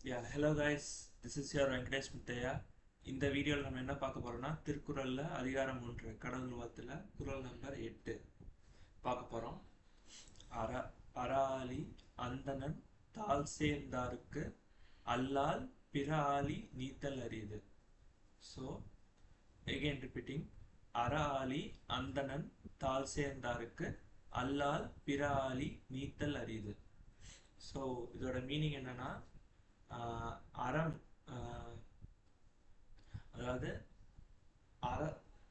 Yeah hello guys this is your Venkatesh Muthiah இந்த வீடியோவில் நம்ம என்ன பார்க்க போகிறோம்னா திருக்குறளில் அதிகாரம் ஒன்று கடவுள் வாத்தில் குறள் நம்பர் எட்டு பார்க்க போகிறோம் அற அராலி அந்தணன் தால் சேர்ந்தாருக்கு அல்லால் பிற ஆலி நீத்தல் அறியுது ஸோ எகெயின் ரிப்பீட்டிங் அற ஆளி அந்தணன் தால் சேர்ந்தாருக்கு அல்லால் பிற ஆளி நீத்தல் அறியுது ஸோ இதோட மீனிங் என்னன்னா அறம் அதாவது அற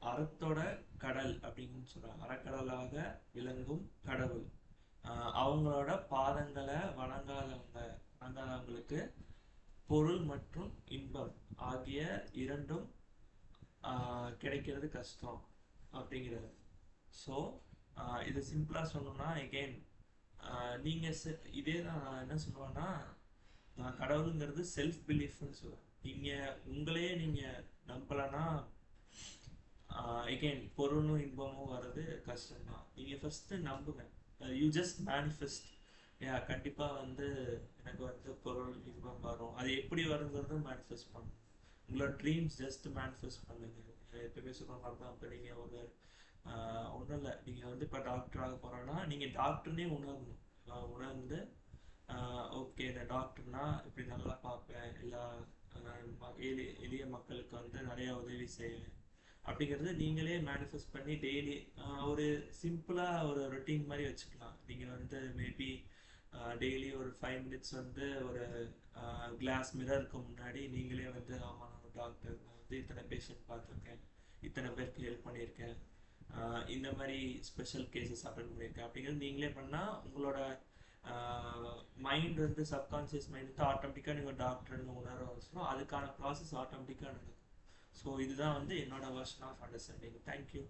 அறத்தோட கடல் அப்படின்னு சொல்றாங்க. அறக்கடலாக விளங்கும் கடவுள். அவங்களோட பாதங்களை வணங்காதவங்க வணங்காதவங்களுக்கு பொருள் மற்றும் இன்பம் ஆகிய இரண்டும் கிடைக்கிறது கஷ்டம் அப்படிங்கிறது. ஸோ இது சிம்பிளாக சொல்லணும்னா எகெயின் நீங்கள் இதே தான் நான் என்ன சொல்லுவேன்னா கடவுளுங்கிறது செல்ஃப் பிலீஃப்னு சொல்லுவேன் நீங்கள் உங்களையே நீங்கள் நம்பலன்னா எகெயின் பொருளும் இன்பமும் வர்றது கஷ்டம் தான் நீங்கள் ஃபஸ்ட்டு நம்புங்க யூ ஜஸ்ட் மேனிஃபெஸ்ட் யா கண்டிப்பாக வந்து எனக்கு வந்து பொருள் இன்பம் வரும். அது எப்படி வருங்கிறது மேனிஃபெஸ்ட் பண்ணும். உங்களோட ட்ரீம்ஸ் ஜஸ்ட் மேனிஃபெஸ்ட் பண்ணுங்க. எப்பயுமே சொல்கிற மாதிரி தான் இப்போ நீங்கள் ஒரு ஒன்றும் இல்லை. நீங்கள் வந்து இப்போ டாக்டர் ஆக போகிறோன்னா நீங்கள் டாக்டர்னே உணரணும். உணர்ந்து டாக்டர்னா இப்படி நல்லா பார்ப்பேன். எல்லா எளி- எளிய மக்களுக்கு வந்து நிறையா உதவி செய்வேன். அப்படிங்கிறது நீங்களே மேனிஃபெஸ்ட் பண்ணி டெய்லி ஒரு சிம்பிளாக ஒரு ரொட்டீன் மாதிரி வச்சுக்கலாம். நீங்கள் வந்து மேபி டெய்லி ஒரு ஃபைவ் மினிட்ஸ் வந்து ஒரு கிளாஸ் மிரருக்கு முன்னாடி நீங்களே வந்து ஆமா நான் டாக்டர் நான் வந்து இத்தனை பேஷண்ட் பார்த்துருக்கேன். இத்தனை பேருக்கு ஹெல்ப் பண்ணியிருக்கேன். இந்த மாதிரி ஸ்பெஷல் கேசஸ் அட்டன் பண்ணியிருக்கேன். அப்படிங்கிறது நீங்களே பண்ணால் உங்களோட மைண்ட் வந்து சப்கான்சியஸ் மைண்ட் வந்து ஆட்டோமேட்டிக்காக நீங்கள் டாக்டர்னு உணர வச்சுரும் அதுக்கான ப்ராசஸ் ஆட்டோமேட்டிக்காக நடக்கும். ஸோ இதுதான் வந்து என்னோட வெர்ஷன் ஆஃப் அண்டர்ஸ்டாண்டிங் தேங்க்யூ